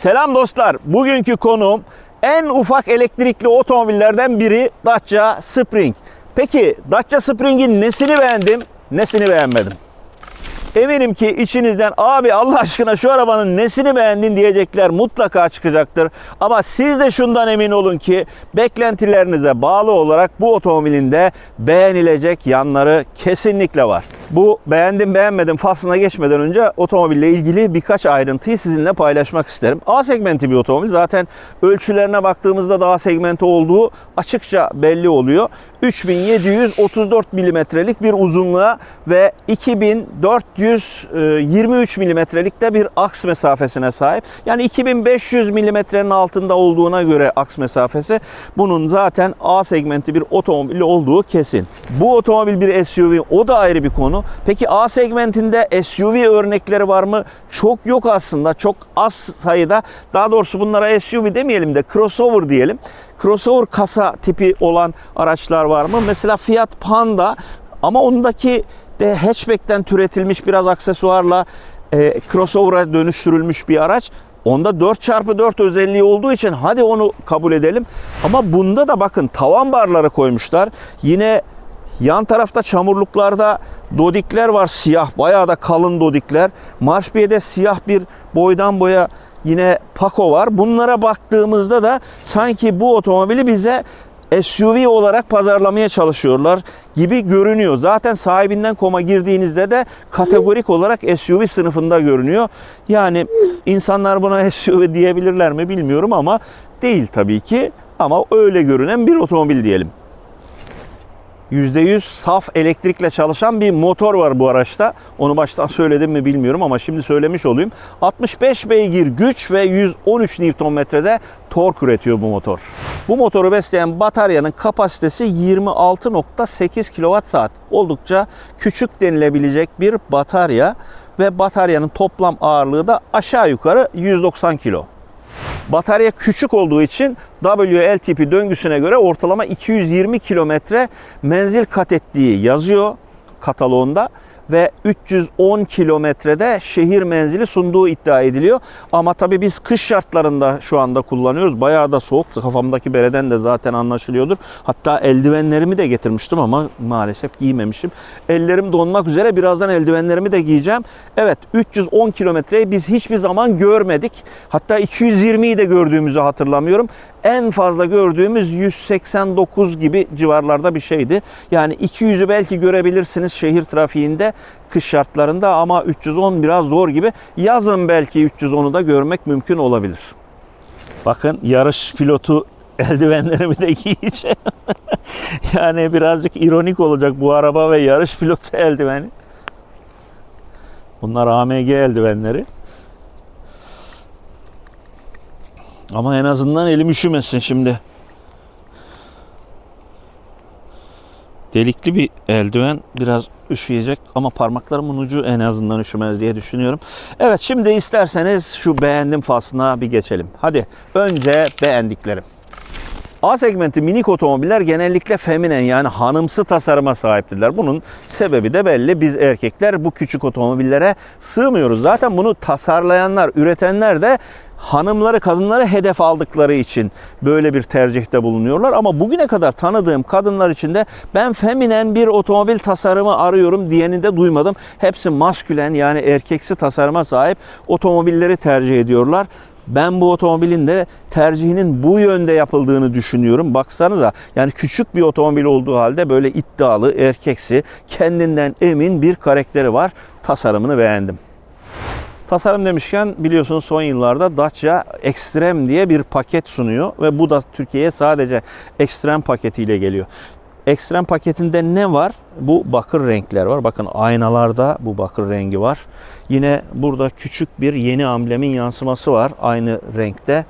Selam dostlar. Bugünkü konum en ufak elektrikli otomobillerden biri Dacia Spring. Peki Dacia Spring'in nesini beğendim, nesini beğenmedim? Eminim ki içinizden abi Allah aşkına şu arabanın nesini beğendin diyecekler mutlaka çıkacaktır. Ama siz de şundan emin olun ki beklentilerinize bağlı olarak bu otomobilin de beğenilecek yanları kesinlikle var. Bu beğendim beğenmedim faslına geçmeden önce otomobille ilgili birkaç ayrıntıyı sizinle paylaşmak isterim. A segmenti bir otomobil. Zaten ölçülerine baktığımızda da A segmenti olduğu açıkça belli oluyor. 3734 milimetrelik bir uzunluğa ve 2423 milimetrelik de bir aks mesafesine sahip. Yani 2500 milimetrenin altında olduğuna göre aks mesafesi bunun zaten A segmenti bir otomobil olduğu kesin. Bu otomobil bir SUV o da ayrı bir konu. Peki A segmentinde SUV örnekleri var mı? Çok yok aslında. Çok az sayıda. Daha doğrusu bunlara SUV demeyelim de crossover diyelim. Crossover kasa tipi olan araçlar var mı? Mesela Fiat Panda ama ondaki de hatchback'ten türetilmiş biraz aksesuarla e, crossover'a dönüştürülmüş bir araç. Onda 4x4 özelliği olduğu için hadi onu kabul edelim. Ama bunda da bakın tavan barları koymuşlar. Yine yan tarafta çamurluklarda dodikler var siyah. Bayağı da kalın dodikler. Marşbiye'de siyah bir boydan boya yine Paco var. Bunlara baktığımızda da sanki bu otomobili bize SUV olarak pazarlamaya çalışıyorlar gibi görünüyor. Zaten sahibinden koma girdiğinizde de kategorik olarak SUV sınıfında görünüyor. Yani insanlar buna SUV diyebilirler mi bilmiyorum ama değil tabii ki. Ama öyle görünen bir otomobil diyelim. %100 saf elektrikle çalışan bir motor var bu araçta. Onu baştan söyledim mi bilmiyorum ama şimdi söylemiş olayım. 65 beygir güç ve 113 Nm'de tork üretiyor bu motor. Bu motoru besleyen bataryanın kapasitesi 26.8 kWh. Oldukça küçük denilebilecek bir batarya ve bataryanın toplam ağırlığı da aşağı yukarı 190 kilo. Batarya küçük olduğu için WLTP döngüsüne göre ortalama 220 kilometre menzil kat ettiği yazıyor kataloğunda ve 310 kilometrede şehir menzili sunduğu iddia ediliyor. Ama tabii biz kış şartlarında şu anda kullanıyoruz. Bayağı da soğuk. Kafamdaki bereden de zaten anlaşılıyordur. Hatta eldivenlerimi de getirmiştim ama maalesef giymemişim. Ellerim donmak üzere. Birazdan eldivenlerimi de giyeceğim. Evet 310 kilometreyi biz hiçbir zaman görmedik. Hatta 220'yi de gördüğümüzü hatırlamıyorum. En fazla gördüğümüz 189 gibi civarlarda bir şeydi. Yani 200'ü belki görebilirsiniz şehir trafiğinde kış şartlarında ama 310 biraz zor gibi. Yazın belki 310'u da görmek mümkün olabilir. Bakın yarış pilotu eldivenlerimi de giyeceğim. yani birazcık ironik olacak bu araba ve yarış pilotu eldiveni. Bunlar AMG eldivenleri. Ama en azından elim üşümesin şimdi. Delikli bir eldiven biraz üşüyecek ama parmaklarımın ucu en azından üşümez diye düşünüyorum. Evet şimdi isterseniz şu beğendim faslına bir geçelim. Hadi önce beğendiklerim. A segmenti minik otomobiller genellikle feminen yani hanımsı tasarıma sahiptirler. Bunun sebebi de belli. Biz erkekler bu küçük otomobillere sığmıyoruz. Zaten bunu tasarlayanlar, üretenler de hanımları, kadınları hedef aldıkları için böyle bir tercihte bulunuyorlar. Ama bugüne kadar tanıdığım kadınlar içinde ben feminen bir otomobil tasarımı arıyorum diyeni de duymadım. Hepsi maskülen yani erkeksi tasarıma sahip otomobilleri tercih ediyorlar. Ben bu otomobilin de tercihinin bu yönde yapıldığını düşünüyorum. Baksanıza yani küçük bir otomobil olduğu halde böyle iddialı, erkeksi, kendinden emin bir karakteri var. Tasarımını beğendim. Tasarım demişken biliyorsunuz son yıllarda Dacia Extreme diye bir paket sunuyor ve bu da Türkiye'ye sadece Extreme paketiyle geliyor. Ekstrem paketinde ne var? Bu bakır renkler var. Bakın aynalarda bu bakır rengi var. Yine burada küçük bir yeni amblemin yansıması var aynı renkte.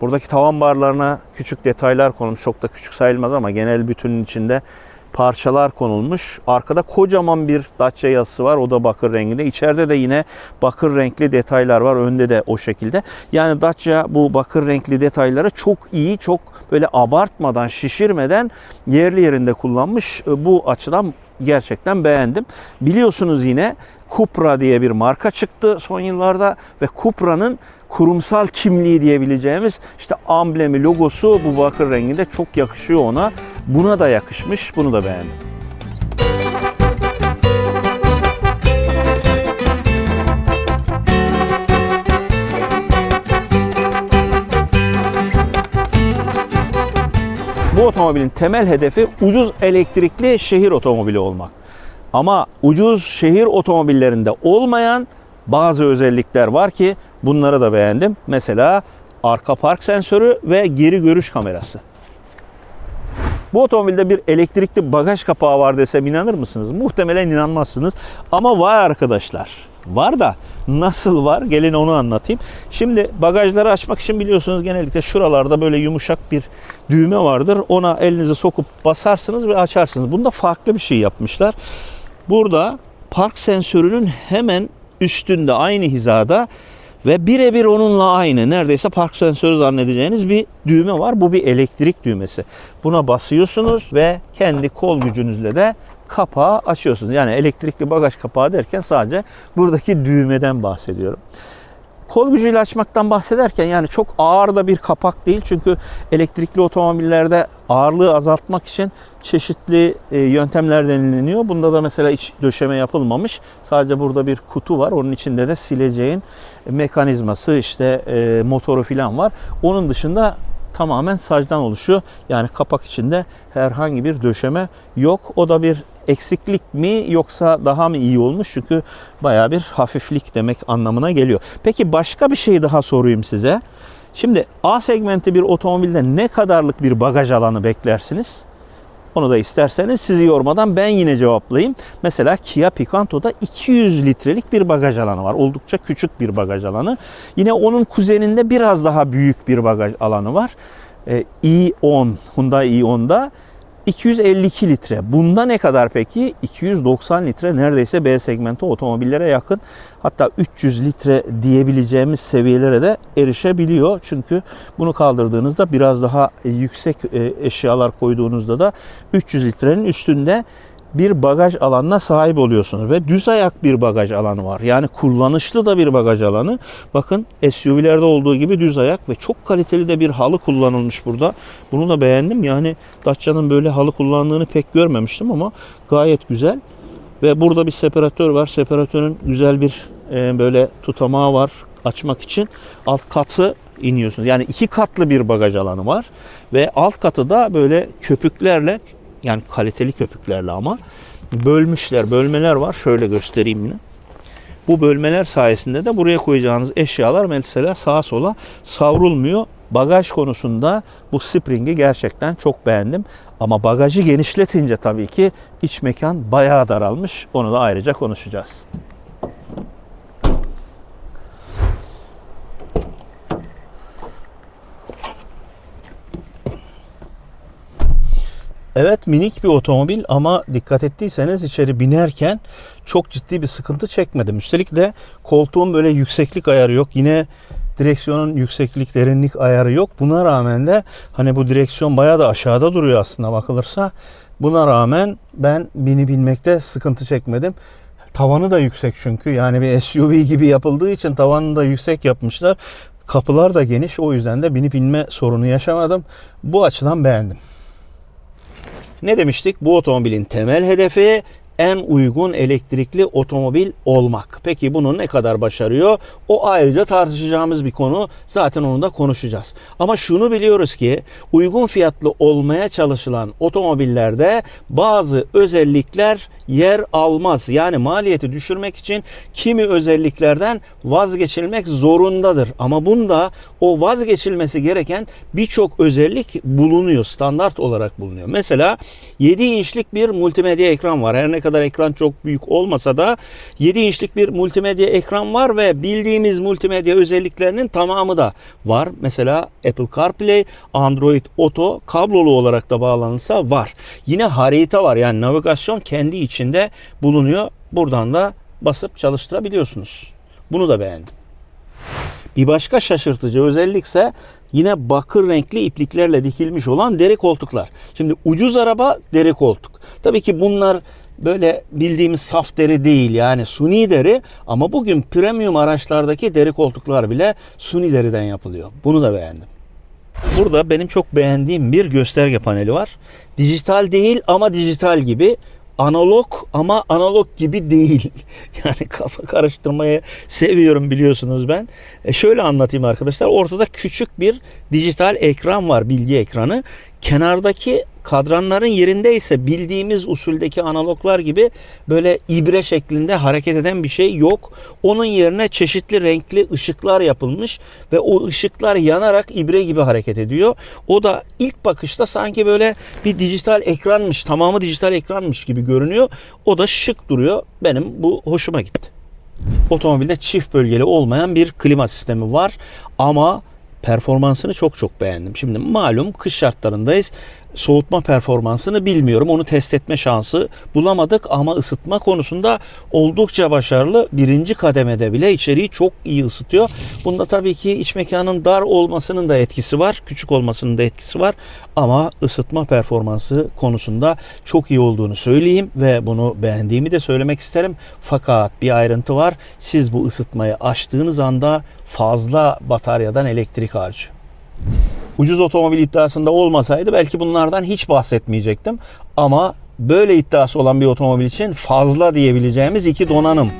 Buradaki tavan barlarına küçük detaylar konulmuş. Çok da küçük sayılmaz ama genel bütünün içinde parçalar konulmuş. Arkada kocaman bir Dacia yazısı var. O da bakır renginde. İçeride de yine bakır renkli detaylar var. Önde de o şekilde. Yani Dacia bu bakır renkli detayları çok iyi, çok böyle abartmadan, şişirmeden yerli yerinde kullanmış. Bu açıdan gerçekten beğendim. Biliyorsunuz yine Cupra diye bir marka çıktı son yıllarda ve Cupra'nın kurumsal kimliği diyebileceğimiz işte amblemi, logosu bu bakır renginde çok yakışıyor ona. Buna da yakışmış. Bunu da beğendim. Bu otomobilin temel hedefi ucuz elektrikli şehir otomobili olmak. Ama ucuz şehir otomobillerinde olmayan bazı özellikler var ki bunları da beğendim. Mesela arka park sensörü ve geri görüş kamerası. Bu otomobilde bir elektrikli bagaj kapağı var desem inanır mısınız? Muhtemelen inanmazsınız. Ama var arkadaşlar. Var da nasıl var? Gelin onu anlatayım. Şimdi bagajları açmak için biliyorsunuz genellikle şuralarda böyle yumuşak bir düğme vardır. Ona elinizi sokup basarsınız ve açarsınız. Bunda farklı bir şey yapmışlar. Burada park sensörünün hemen üstünde aynı hizada ve birebir onunla aynı neredeyse park sensörü zannedeceğiniz bir düğme var. Bu bir elektrik düğmesi. Buna basıyorsunuz ve kendi kol gücünüzle de kapağı açıyorsunuz. Yani elektrikli bagaj kapağı derken sadece buradaki düğmeden bahsediyorum. Kol gücüyle açmaktan bahsederken yani çok ağır da bir kapak değil. Çünkü elektrikli otomobillerde ağırlığı azaltmak için çeşitli e, yöntemler denileniyor. Bunda da mesela iç döşeme yapılmamış. Sadece burada bir kutu var. Onun içinde de sileceğin mekanizması işte e, motoru falan var. Onun dışında tamamen sacdan oluşuyor. Yani kapak içinde herhangi bir döşeme yok. O da bir eksiklik mi yoksa daha mı iyi olmuş? Çünkü baya bir hafiflik demek anlamına geliyor. Peki başka bir şey daha sorayım size. Şimdi A segmenti bir otomobilde ne kadarlık bir bagaj alanı beklersiniz? Onu da isterseniz sizi yormadan ben yine cevaplayayım. Mesela Kia Picanto'da 200 litrelik bir bagaj alanı var. Oldukça küçük bir bagaj alanı. Yine onun kuzeninde biraz daha büyük bir bagaj alanı var. Ee, i10, Hyundai i10'da 252 litre. Bunda ne kadar peki? 290 litre neredeyse B segmenti otomobillere yakın. Hatta 300 litre diyebileceğimiz seviyelere de erişebiliyor. Çünkü bunu kaldırdığınızda biraz daha yüksek e, eşyalar koyduğunuzda da 300 litrenin üstünde bir bagaj alanına sahip oluyorsunuz ve düz ayak bir bagaj alanı var. Yani kullanışlı da bir bagaj alanı. Bakın SUV'lerde olduğu gibi düz ayak ve çok kaliteli de bir halı kullanılmış burada. Bunu da beğendim. Yani Dacia'nın böyle halı kullandığını pek görmemiştim ama gayet güzel. Ve burada bir separatör var. Separatörün güzel bir e, böyle tutamağı var açmak için. Alt katı iniyorsunuz. Yani iki katlı bir bagaj alanı var. Ve alt katı da böyle köpüklerle yani kaliteli köpüklerle ama bölmüşler. Bölmeler var. Şöyle göstereyim yine. Bu bölmeler sayesinde de buraya koyacağınız eşyalar mesela sağa sola savrulmuyor. Bagaj konusunda bu springi gerçekten çok beğendim. Ama bagajı genişletince tabii ki iç mekan bayağı daralmış. Onu da ayrıca konuşacağız. Evet minik bir otomobil ama dikkat ettiyseniz içeri binerken çok ciddi bir sıkıntı çekmedim. Üstelik de koltuğun böyle yükseklik ayarı yok. Yine direksiyonun yükseklik derinlik ayarı yok. Buna rağmen de hani bu direksiyon bayağı da aşağıda duruyor aslında bakılırsa. Buna rağmen ben bini bilmekte sıkıntı çekmedim. Tavanı da yüksek çünkü yani bir SUV gibi yapıldığı için tavanını da yüksek yapmışlar. Kapılar da geniş o yüzden de binip inme sorunu yaşamadım. Bu açıdan beğendim. Ne demiştik? Bu otomobilin temel hedefi en uygun elektrikli otomobil olmak. Peki bunu ne kadar başarıyor? O ayrıca tartışacağımız bir konu. Zaten onu da konuşacağız. Ama şunu biliyoruz ki uygun fiyatlı olmaya çalışılan otomobillerde bazı özellikler yer almaz. Yani maliyeti düşürmek için kimi özelliklerden vazgeçilmek zorundadır. Ama bunda o vazgeçilmesi gereken birçok özellik bulunuyor. Standart olarak bulunuyor. Mesela 7 inçlik bir multimedya ekran var. Her ne kadar ekran çok büyük olmasa da 7 inçlik bir multimedya ekran var ve bildiğimiz multimedya özelliklerinin tamamı da var. Mesela Apple CarPlay, Android Auto kablolu olarak da bağlanırsa var. Yine harita var. Yani navigasyon kendi içinde bulunuyor. Buradan da basıp çalıştırabiliyorsunuz. Bunu da beğendim. Bir başka şaşırtıcı özellikse yine bakır renkli ipliklerle dikilmiş olan deri koltuklar. Şimdi ucuz araba deri koltuk. Tabii ki bunlar böyle bildiğimiz saf deri değil yani suni deri ama bugün premium araçlardaki deri koltuklar bile suni deriden yapılıyor. Bunu da beğendim. Burada benim çok beğendiğim bir gösterge paneli var. Dijital değil ama dijital gibi. Analog ama analog gibi değil. Yani kafa karıştırmayı seviyorum biliyorsunuz ben. E şöyle anlatayım arkadaşlar. Ortada küçük bir dijital ekran var, bilgi ekranı. Kenardaki kadranların yerinde ise bildiğimiz usuldeki analoglar gibi böyle ibre şeklinde hareket eden bir şey yok. Onun yerine çeşitli renkli ışıklar yapılmış ve o ışıklar yanarak ibre gibi hareket ediyor. O da ilk bakışta sanki böyle bir dijital ekranmış, tamamı dijital ekranmış gibi görünüyor. O da şık duruyor. Benim bu hoşuma gitti. Otomobilde çift bölgeli olmayan bir klima sistemi var ama performansını çok çok beğendim. Şimdi malum kış şartlarındayız. Soğutma performansını bilmiyorum. Onu test etme şansı bulamadık ama ısıtma konusunda oldukça başarılı. Birinci kademede bile içeriği çok iyi ısıtıyor. Bunda tabii ki iç mekanın dar olmasının da etkisi var. Küçük olmasının da etkisi var. Ama ısıtma performansı konusunda çok iyi olduğunu söyleyeyim ve bunu beğendiğimi de söylemek isterim. Fakat bir ayrıntı var. Siz bu ısıtmayı açtığınız anda fazla bataryadan elektrik harcıyor ucuz otomobil iddiasında olmasaydı belki bunlardan hiç bahsetmeyecektim. Ama böyle iddiası olan bir otomobil için fazla diyebileceğimiz iki donanım.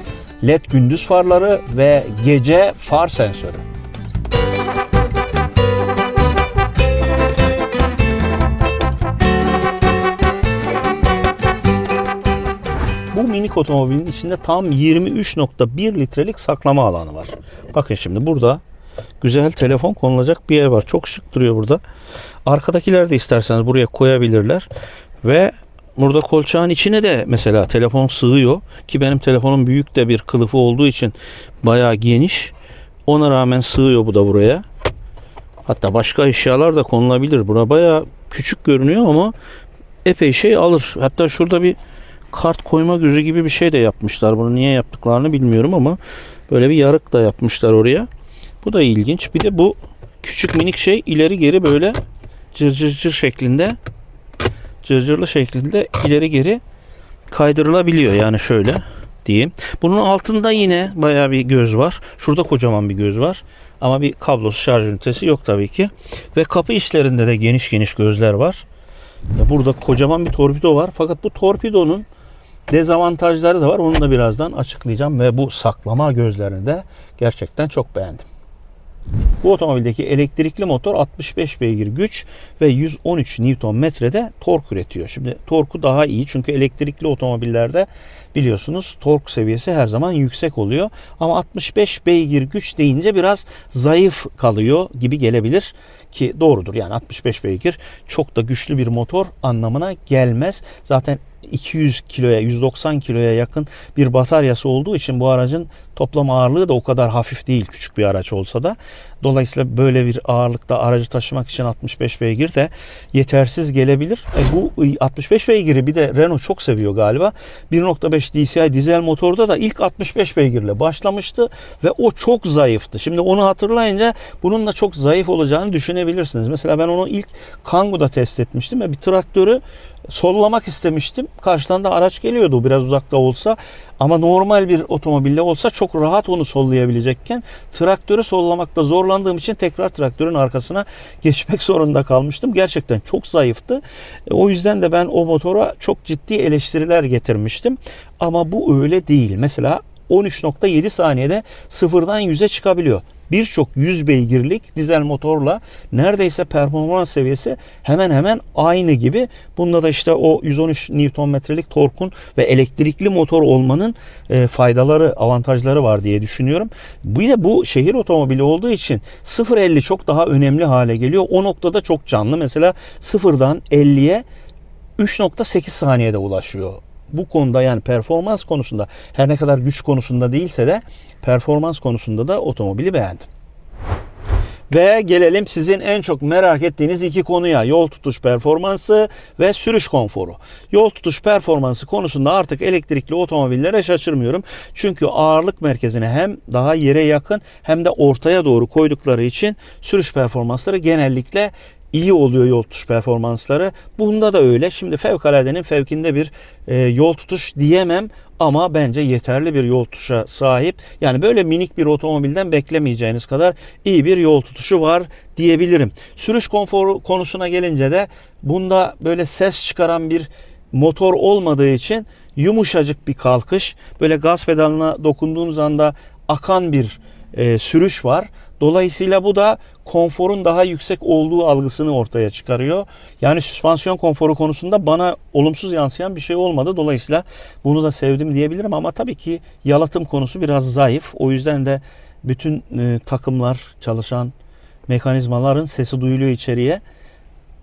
LED gündüz farları ve gece far sensörü. Bu minik otomobilin içinde tam 23.1 litrelik saklama alanı var. Bakın şimdi burada güzel telefon konulacak bir yer var. Çok şık duruyor burada. Arkadakiler de isterseniz buraya koyabilirler. Ve burada kolçağın içine de mesela telefon sığıyor. Ki benim telefonum büyük de bir kılıfı olduğu için bayağı geniş. Ona rağmen sığıyor bu da buraya. Hatta başka eşyalar da konulabilir. Bura bayağı küçük görünüyor ama epey şey alır. Hatta şurada bir kart koyma gözü gibi bir şey de yapmışlar. Bunu niye yaptıklarını bilmiyorum ama böyle bir yarık da yapmışlar oraya. Bu da ilginç. Bir de bu küçük minik şey ileri geri böyle cırcırcır cır cır şeklinde cırcırlı şeklinde ileri geri kaydırılabiliyor. Yani şöyle diyeyim. Bunun altında yine baya bir göz var. Şurada kocaman bir göz var. Ama bir kablosuz şarj ünitesi yok tabii ki. Ve kapı içlerinde de geniş geniş gözler var. Burada kocaman bir torpido var. Fakat bu torpidonun dezavantajları da var. Onu da birazdan açıklayacağım. Ve bu saklama gözlerini de gerçekten çok beğendim. Bu otomobildeki elektrikli motor 65 beygir güç ve 113 Nm'de tork üretiyor. Şimdi torku daha iyi çünkü elektrikli otomobillerde biliyorsunuz tork seviyesi her zaman yüksek oluyor. Ama 65 beygir güç deyince biraz zayıf kalıyor gibi gelebilir ki doğrudur. Yani 65 beygir çok da güçlü bir motor anlamına gelmez. Zaten 200 kiloya 190 kiloya yakın bir bataryası olduğu için bu aracın toplam ağırlığı da o kadar hafif değil küçük bir araç olsa da. Dolayısıyla böyle bir ağırlıkta aracı taşımak için 65 beygir de yetersiz gelebilir. E bu 65 beygiri bir de Renault çok seviyor galiba. 1.5 DCI dizel motorda da ilk 65 beygirle başlamıştı ve o çok zayıftı. Şimdi onu hatırlayınca bunun da çok zayıf olacağını düşünebilirsiniz. Mesela ben onu ilk Kangoo'da test etmiştim ve bir traktörü sollamak istemiştim. Karşıdan da araç geliyordu biraz uzakta olsa. Ama normal bir otomobille olsa çok rahat onu sollayabilecekken traktörü sollamakta zorlandığım için tekrar traktörün arkasına geçmek zorunda kalmıştım. Gerçekten çok zayıftı. E, o yüzden de ben o motora çok ciddi eleştiriler getirmiştim. Ama bu öyle değil. Mesela 13.7 saniyede sıfırdan 100'e çıkabiliyor birçok 100 beygirlik dizel motorla neredeyse performans seviyesi hemen hemen aynı gibi. Bunda da işte o 113 Nm'lik torkun ve elektrikli motor olmanın e, faydaları, avantajları var diye düşünüyorum. Bir de bu şehir otomobili olduğu için 0-50 çok daha önemli hale geliyor. O noktada çok canlı. Mesela sıfırdan 50'ye 3.8 saniyede ulaşıyor bu konuda yani performans konusunda her ne kadar güç konusunda değilse de performans konusunda da otomobili beğendim. Ve gelelim sizin en çok merak ettiğiniz iki konuya. Yol tutuş performansı ve sürüş konforu. Yol tutuş performansı konusunda artık elektrikli otomobillere şaşırmıyorum. Çünkü ağırlık merkezine hem daha yere yakın hem de ortaya doğru koydukları için sürüş performansları genellikle iyi oluyor yol tutuş performansları. Bunda da öyle. Şimdi fevkaladenin fevkinde bir e, yol tutuş diyemem ama bence yeterli bir yol tutuşa sahip. Yani böyle minik bir otomobilden beklemeyeceğiniz kadar iyi bir yol tutuşu var diyebilirim. Sürüş konforu konusuna gelince de bunda böyle ses çıkaran bir motor olmadığı için yumuşacık bir kalkış. Böyle gaz pedalına dokunduğunuz anda akan bir e, sürüş var. Dolayısıyla bu da konforun daha yüksek olduğu algısını ortaya çıkarıyor. Yani süspansiyon konforu konusunda bana olumsuz yansıyan bir şey olmadı. Dolayısıyla bunu da sevdim diyebilirim ama tabii ki yalıtım konusu biraz zayıf. O yüzden de bütün e, takımlar çalışan mekanizmaların sesi duyuluyor içeriye.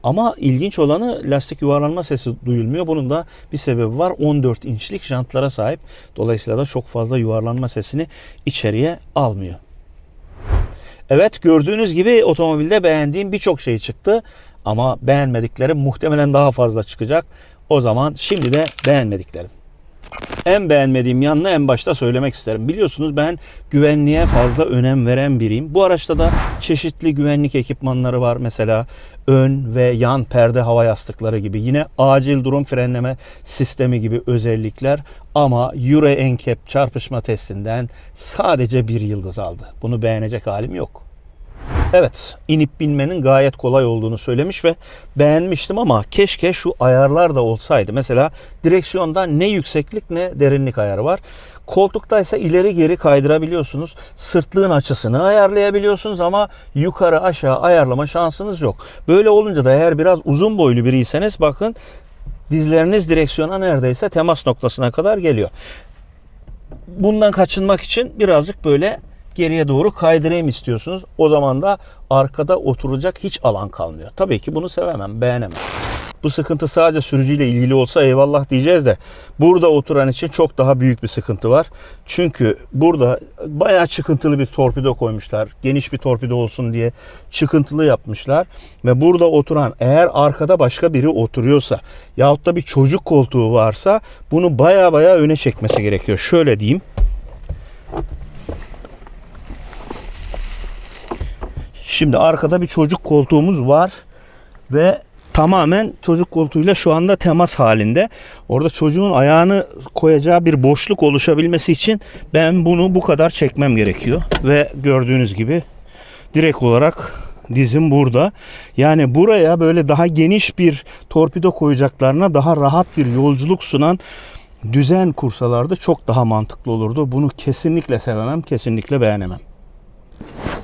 Ama ilginç olanı lastik yuvarlanma sesi duyulmuyor. Bunun da bir sebebi var. 14 inçlik jantlara sahip. Dolayısıyla da çok fazla yuvarlanma sesini içeriye almıyor. Evet gördüğünüz gibi otomobilde beğendiğim birçok şey çıktı. Ama beğenmediklerim muhtemelen daha fazla çıkacak. O zaman şimdi de beğenmediklerim. En beğenmediğim yanını en başta söylemek isterim. Biliyorsunuz ben güvenliğe fazla önem veren biriyim. Bu araçta da çeşitli güvenlik ekipmanları var. Mesela ön ve yan perde hava yastıkları gibi. Yine acil durum frenleme sistemi gibi özellikler. Ama Euro NCAP çarpışma testinden sadece bir yıldız aldı. Bunu beğenecek halim yok. Evet, inip binmenin gayet kolay olduğunu söylemiş ve beğenmiştim ama keşke şu ayarlar da olsaydı. Mesela direksiyonda ne yükseklik ne derinlik ayarı var. Koltukta ise ileri geri kaydırabiliyorsunuz. Sırtlığın açısını ayarlayabiliyorsunuz ama yukarı aşağı ayarlama şansınız yok. Böyle olunca da eğer biraz uzun boylu biriyseniz bakın dizleriniz direksiyona neredeyse temas noktasına kadar geliyor. Bundan kaçınmak için birazcık böyle geriye doğru kaydırayım istiyorsunuz. O zaman da arkada oturacak hiç alan kalmıyor. Tabii ki bunu sevemem, beğenemem. Bu sıkıntı sadece sürücüyle ilgili olsa eyvallah diyeceğiz de burada oturan için çok daha büyük bir sıkıntı var. Çünkü burada bayağı çıkıntılı bir torpido koymuşlar. Geniş bir torpido olsun diye çıkıntılı yapmışlar. Ve burada oturan eğer arkada başka biri oturuyorsa yahut da bir çocuk koltuğu varsa bunu bayağı bayağı öne çekmesi gerekiyor. Şöyle diyeyim. Şimdi arkada bir çocuk koltuğumuz var ve tamamen çocuk koltuğuyla şu anda temas halinde. Orada çocuğun ayağını koyacağı bir boşluk oluşabilmesi için ben bunu bu kadar çekmem gerekiyor. Ve gördüğünüz gibi direkt olarak dizim burada. Yani buraya böyle daha geniş bir torpido koyacaklarına daha rahat bir yolculuk sunan düzen kursalardı çok daha mantıklı olurdu. Bunu kesinlikle sevemem, kesinlikle beğenemem.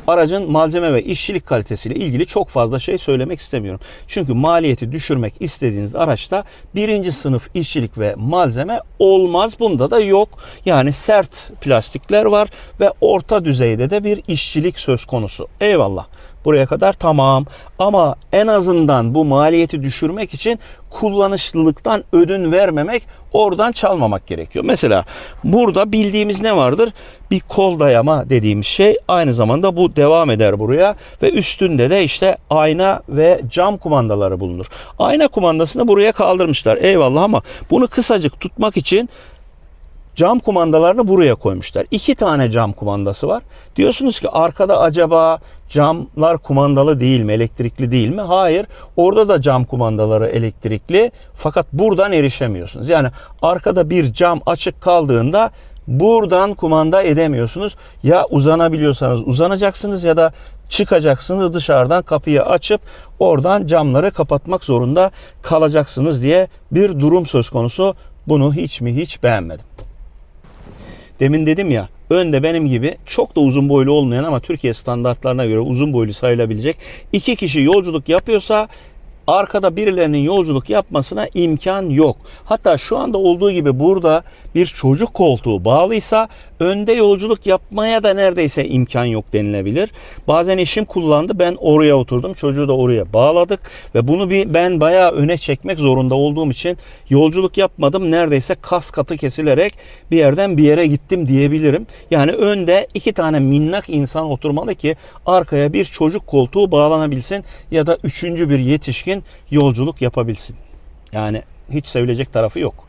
Aracın malzeme ve işçilik kalitesiyle ilgili çok fazla şey söylemek istemiyorum. Çünkü maliyeti düşürmek istediğiniz araçta birinci sınıf işçilik ve malzeme olmaz. Bunda da yok. Yani sert plastikler var ve orta düzeyde de bir işçilik söz konusu. Eyvallah. Buraya kadar tamam. Ama en azından bu maliyeti düşürmek için kullanışlılıktan ödün vermemek, oradan çalmamak gerekiyor. Mesela burada bildiğimiz ne vardır? Bir kol dayama dediğimiz şey aynı zamanda bu devam eder buraya ve üstünde de işte ayna ve cam kumandaları bulunur. Ayna kumandasını buraya kaldırmışlar. Eyvallah ama bunu kısacık tutmak için cam kumandalarını buraya koymuşlar. İki tane cam kumandası var. Diyorsunuz ki arkada acaba camlar kumandalı değil mi, elektrikli değil mi? Hayır. Orada da cam kumandaları elektrikli. Fakat buradan erişemiyorsunuz. Yani arkada bir cam açık kaldığında buradan kumanda edemiyorsunuz. Ya uzanabiliyorsanız uzanacaksınız ya da çıkacaksınız dışarıdan kapıyı açıp oradan camları kapatmak zorunda kalacaksınız diye bir durum söz konusu. Bunu hiç mi hiç beğenmedim. Demin dedim ya önde benim gibi çok da uzun boylu olmayan ama Türkiye standartlarına göre uzun boylu sayılabilecek iki kişi yolculuk yapıyorsa arkada birilerinin yolculuk yapmasına imkan yok. Hatta şu anda olduğu gibi burada bir çocuk koltuğu bağlıysa önde yolculuk yapmaya da neredeyse imkan yok denilebilir. Bazen eşim kullandı ben oraya oturdum çocuğu da oraya bağladık ve bunu bir ben bayağı öne çekmek zorunda olduğum için yolculuk yapmadım. Neredeyse kas katı kesilerek bir yerden bir yere gittim diyebilirim. Yani önde iki tane minnak insan oturmalı ki arkaya bir çocuk koltuğu bağlanabilsin ya da üçüncü bir yetişkin yolculuk yapabilsin. Yani hiç sevilecek tarafı yok.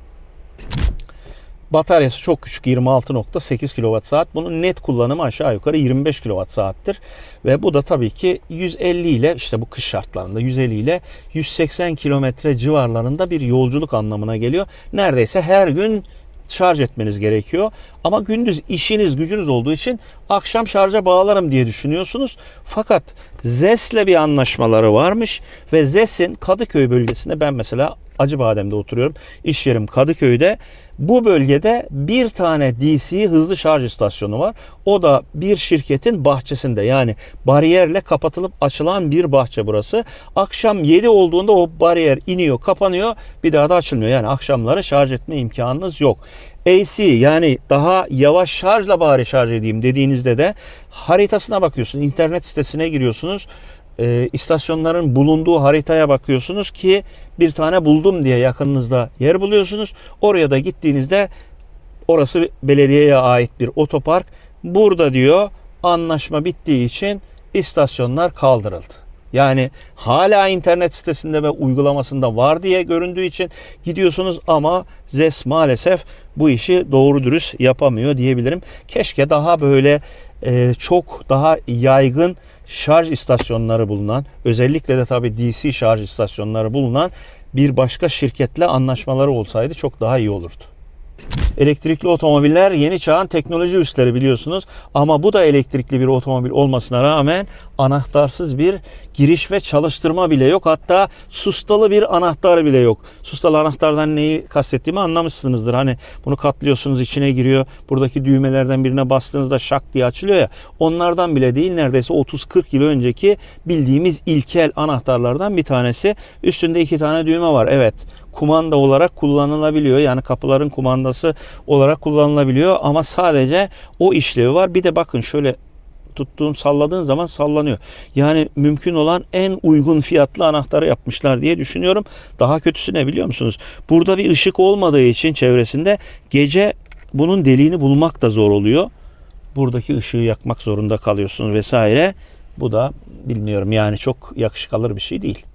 Bataryası çok küçük 26.8 kWh. Bunun net kullanımı aşağı yukarı 25 kWh'tir. Ve bu da tabii ki 150 ile işte bu kış şartlarında 150 ile 180 kilometre civarlarında bir yolculuk anlamına geliyor. Neredeyse her gün şarj etmeniz gerekiyor. Ama gündüz işiniz gücünüz olduğu için akşam şarja bağlarım diye düşünüyorsunuz. Fakat ZES'le bir anlaşmaları varmış ve ZES'in Kadıköy bölgesinde ben mesela Acıbadem'de oturuyorum. İş yerim Kadıköy'de. Bu bölgede bir tane DC hızlı şarj istasyonu var. O da bir şirketin bahçesinde yani bariyerle kapatılıp açılan bir bahçe burası. Akşam 7 olduğunda o bariyer iniyor, kapanıyor. Bir daha da açılmıyor. Yani akşamları şarj etme imkanınız yok. AC yani daha yavaş şarjla bari şarj edeyim dediğinizde de haritasına bakıyorsun. internet sitesine giriyorsunuz e, istasyonların bulunduğu haritaya bakıyorsunuz ki bir tane buldum diye yakınınızda yer buluyorsunuz. Oraya da gittiğinizde orası belediyeye ait bir otopark. Burada diyor anlaşma bittiği için istasyonlar kaldırıldı. Yani hala internet sitesinde ve uygulamasında var diye göründüğü için gidiyorsunuz ama ZES maalesef bu işi doğru dürüst yapamıyor diyebilirim. Keşke daha böyle e, çok daha yaygın şarj istasyonları bulunan özellikle de tabii DC şarj istasyonları bulunan bir başka şirketle anlaşmaları olsaydı çok daha iyi olurdu. Elektrikli otomobiller yeni çağın teknoloji üsleri biliyorsunuz. Ama bu da elektrikli bir otomobil olmasına rağmen anahtarsız bir giriş ve çalıştırma bile yok. Hatta sustalı bir anahtar bile yok. Sustalı anahtardan neyi kastettiğimi anlamışsınızdır. Hani bunu katlıyorsunuz içine giriyor. Buradaki düğmelerden birine bastığınızda şak diye açılıyor ya. Onlardan bile değil neredeyse 30-40 yıl önceki bildiğimiz ilkel anahtarlardan bir tanesi. Üstünde iki tane düğme var. Evet kumanda olarak kullanılabiliyor. Yani kapıların kumandası olarak kullanılabiliyor ama sadece o işlevi var. Bir de bakın şöyle tuttuğun salladığın zaman sallanıyor. Yani mümkün olan en uygun fiyatlı anahtarı yapmışlar diye düşünüyorum. Daha kötüsü ne biliyor musunuz? Burada bir ışık olmadığı için çevresinde gece bunun deliğini bulmak da zor oluyor. Buradaki ışığı yakmak zorunda kalıyorsunuz vesaire. Bu da bilmiyorum yani çok yakışık alır bir şey değil.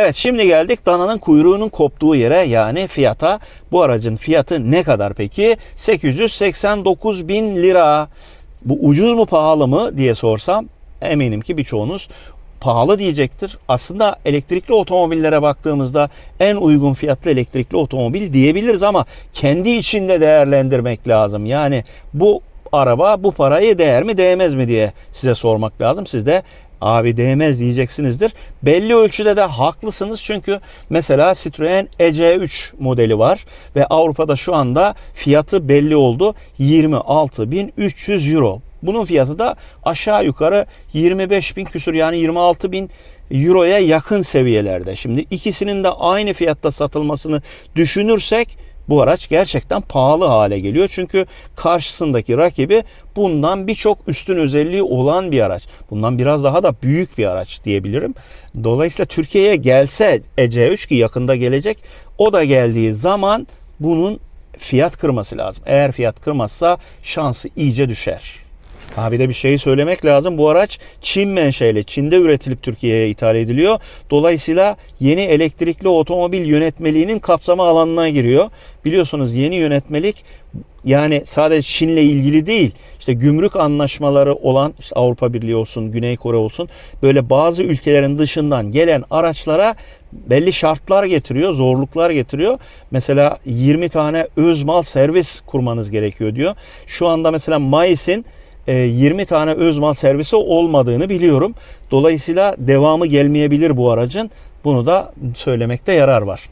Evet şimdi geldik dananın kuyruğunun koptuğu yere yani fiyata. Bu aracın fiyatı ne kadar peki? 889 bin lira. Bu ucuz mu pahalı mı diye sorsam eminim ki birçoğunuz pahalı diyecektir. Aslında elektrikli otomobillere baktığımızda en uygun fiyatlı elektrikli otomobil diyebiliriz ama kendi içinde değerlendirmek lazım. Yani bu araba bu parayı değer mi değmez mi diye size sormak lazım. Siz de abi değmez diyeceksinizdir. Belli ölçüde de haklısınız çünkü mesela Citroen EC3 modeli var ve Avrupa'da şu anda fiyatı belli oldu. 26.300 euro. Bunun fiyatı da aşağı yukarı 25 bin küsur yani 26 bin euroya yakın seviyelerde. Şimdi ikisinin de aynı fiyatta satılmasını düşünürsek bu araç gerçekten pahalı hale geliyor. Çünkü karşısındaki rakibi bundan birçok üstün özelliği olan bir araç. Bundan biraz daha da büyük bir araç diyebilirim. Dolayısıyla Türkiye'ye gelse EC3 ki yakında gelecek o da geldiği zaman bunun fiyat kırması lazım. Eğer fiyat kırmazsa şansı iyice düşer. Ha bir de bir şeyi söylemek lazım. Bu araç Çin menşeli, Çin'de üretilip Türkiye'ye ithal ediliyor. Dolayısıyla yeni elektrikli otomobil yönetmeliğinin kapsama alanına giriyor. Biliyorsunuz yeni yönetmelik yani sadece Çin'le ilgili değil. İşte gümrük anlaşmaları olan işte Avrupa Birliği olsun, Güney Kore olsun böyle bazı ülkelerin dışından gelen araçlara belli şartlar getiriyor, zorluklar getiriyor. Mesela 20 tane öz mal servis kurmanız gerekiyor diyor. Şu anda mesela Mayıs'ın 20 tane öz mal servisi olmadığını biliyorum. Dolayısıyla devamı gelmeyebilir bu aracın. Bunu da söylemekte yarar var.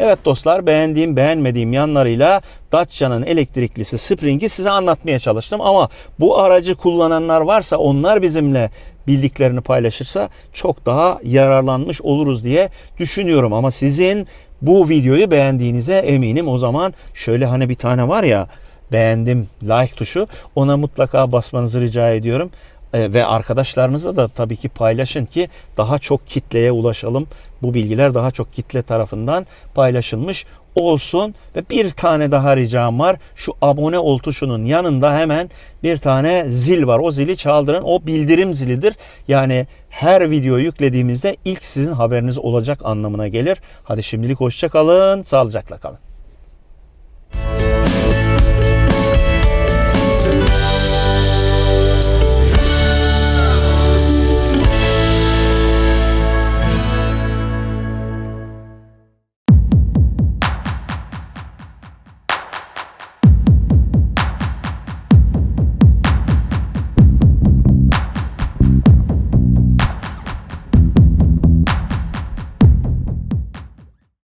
Evet dostlar beğendiğim beğenmediğim yanlarıyla Dacia'nın elektriklisi Spring'i size anlatmaya çalıştım ama bu aracı kullananlar varsa onlar bizimle bildiklerini paylaşırsa çok daha yararlanmış oluruz diye düşünüyorum ama sizin bu videoyu beğendiğinize eminim. O zaman şöyle hani bir tane var ya beğendim like tuşu ona mutlaka basmanızı rica ediyorum. E, ve arkadaşlarınızla da tabii ki paylaşın ki daha çok kitleye ulaşalım. Bu bilgiler daha çok kitle tarafından paylaşılmış olsun. Ve bir tane daha ricam var. Şu abone ol tuşunun yanında hemen bir tane zil var. O zili çaldırın. O bildirim zilidir. Yani her video yüklediğimizde ilk sizin haberiniz olacak anlamına gelir. Hadi şimdilik hoşça kalın. Sağlıcakla kalın.